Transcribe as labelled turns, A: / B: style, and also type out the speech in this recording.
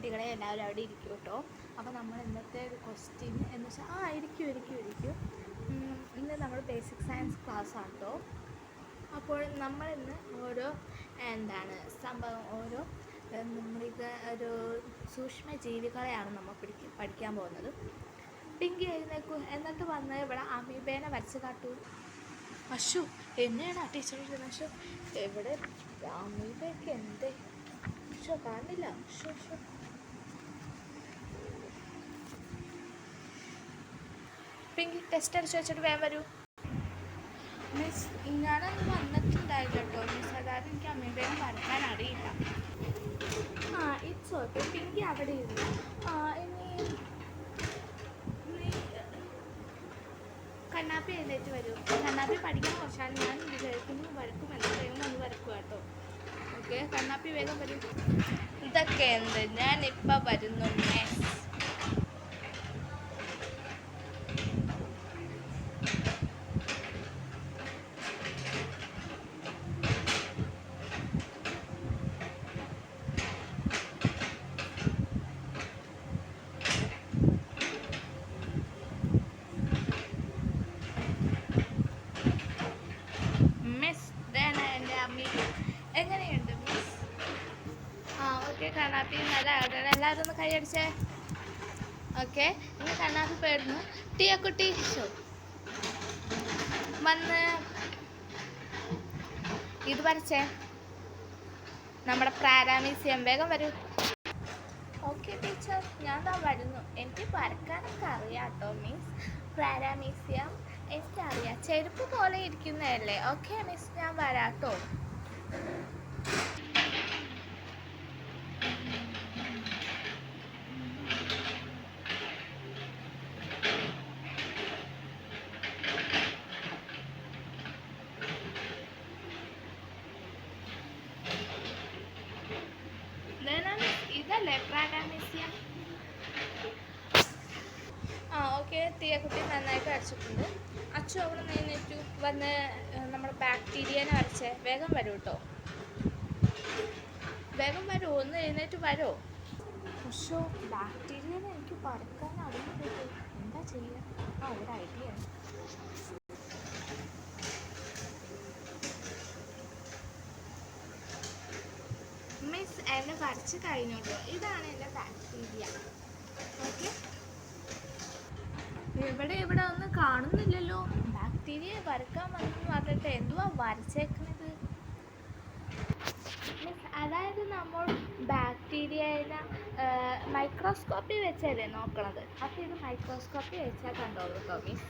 A: കുട്ടികളെ എല്ലാവരും അവിടെ ഇരിക്കും കേട്ടോ. അപ്പോൾ നമ്മൾ ഇന്നത്തെ ക്വസ്റ്റ്യൻ എന്ന് വെച്ചാൽ ആ ഇരിക്കും ഇരിക്കും ഇരിക്കും. ഇന്ന് നമ്മൾ ബേസിക് സയൻസ് ക്ലാസ് ആണ് കേട്ടോ അപ്പോൾ നമ്മൾ ഇന്ന് ഓരോ എന്താണ് സംഭവം ഓരോ നമ്മളിത് ഒരു സൂക്ഷ്മ ജീവികളെയാണ് നമ്മൾ പിടിക്ക പഠിക്കാൻ പോകുന്നത്. പിങ്കി എഴുന്നേക്കു. എന്നിട്ട് വന്ന് ഇവിടെ അമീബേനെ വരച്ച് കാട്ടൂ. അശു എന്നെയാണ് ആ ടീച്ചർ അശു ഇവിടെ അമീബയൊക്കെ എന്തേ? അശോ കാണില്ല അശോ അശോ പിങ്കി ടെസ്റ്റ് അടിച്ച് വെച്ചിട്ട് വേഗം വരൂ. മിസ് ഞാനന്ന് വന്നിട്ടുണ്ടായില്ല കേട്ടോ മിസ് അതായത് എനിക്ക് അമ്മയും വേഗം വരക്കാൻ അറിയില്ല. ആ ഇറ്റ്സ് ഓക്കെ പിങ്കി അവിടെ ഇരുന്നു. ആ ഇനി കണ്ണാപ്പി എഴുന്നേറ്റ് വരൂ. കണ്ണാപ്പി പഠിക്കാൻ കുറച്ചാൽ ഞാൻ വിചാരിക്കുന്നു വരക്കും എന്ന് വേഗം വന്ന് വരക്കുക കേട്ടോ. ഓക്കെ കണ്ണാപ്പി വേഗം വരൂ. ഇതൊക്കെ എന്ത്? ഞാനിപ്പോൾ വരുന്നു മിസ് മിസ് ഇതാണ് എന്റെ അമ്മി എങ്ങനെയുണ്ട് മിസ് ആ ഓക്കെ കണ്ണാപ്പി നല്ല ആടാണ് എല്ലാവരും ഒന്ന് കൈയടിച്ചേ ഓക്കെ ഇനി കണ്ണാപ്പി പോയിരുന്നു. ടിയ കുട്ടി ഷോ വന്ന് ഇത് വരച്ചേ. നമ്മുടെ പ്രാരാമീസിയം വേഗം വരൂ. ഓക്കെ ടീച്ചർ ഞാൻ താ വരുന്നു. എനിക്ക് വരക്കാനൊക്കെ അറിയാം കേട്ടോ മീൻസ് പ്രാരാമീസിയം എനിക്കറിയാം. ചെരുപ്പ് പോലെ ഇരിക്കുന്നതല്ലേ? ഓക്കെ മിസ് ഞാൻ വരാം കേട്ടോ ആ ഓക്കെ. തീയക്കുട്ടി നന്നായിട്ട് വരച്ചിട്ടുണ്ട് അച്ഛൻ അവിടെ നിന്ന് എഴുന്നേറ്റു വന്ന് നമ്മുടെ ബാക്ടീരിയനെ വരച്ചേ വേഗം വരൂ കേട്ടോ വേഗം വരൂ. ഒന്ന് എഴുന്നേറ്റ് വരോ. പക്ഷോ ബാക്ടീരിയനെ എനിക്ക് പറക്കാൻ അറിയില്ല എന്താ ചെയ്യുക ആ ഒരു ഐഡിയ മിസ് എന്നെ വരച്ച് കഴിഞ്ഞു ഇതാണ് എന്റെ ബാക്ടീരിയ ഓക്കെ ഇവിടെ ഇവിടെ ഒന്നും കാണുന്നില്ലല്ലോ. ബാക്ടീരിയ വരക്കാൻ വന്നെന്ന് പറഞ്ഞിട്ട് എന്തുവാ വരച്ചേക്കണത്? മീൻസ് അതായത് നമ്മൾ ബാക്ടീരിയനെ മൈക്രോസ്കോപ്പി വെച്ചല്ലേ നോക്കണത്? അപ്പോൾ ഇത് മൈക്രോസ്കോപ്പി വെച്ചാൽ കണ്ടോളൂ കേട്ടോ മീൻസ്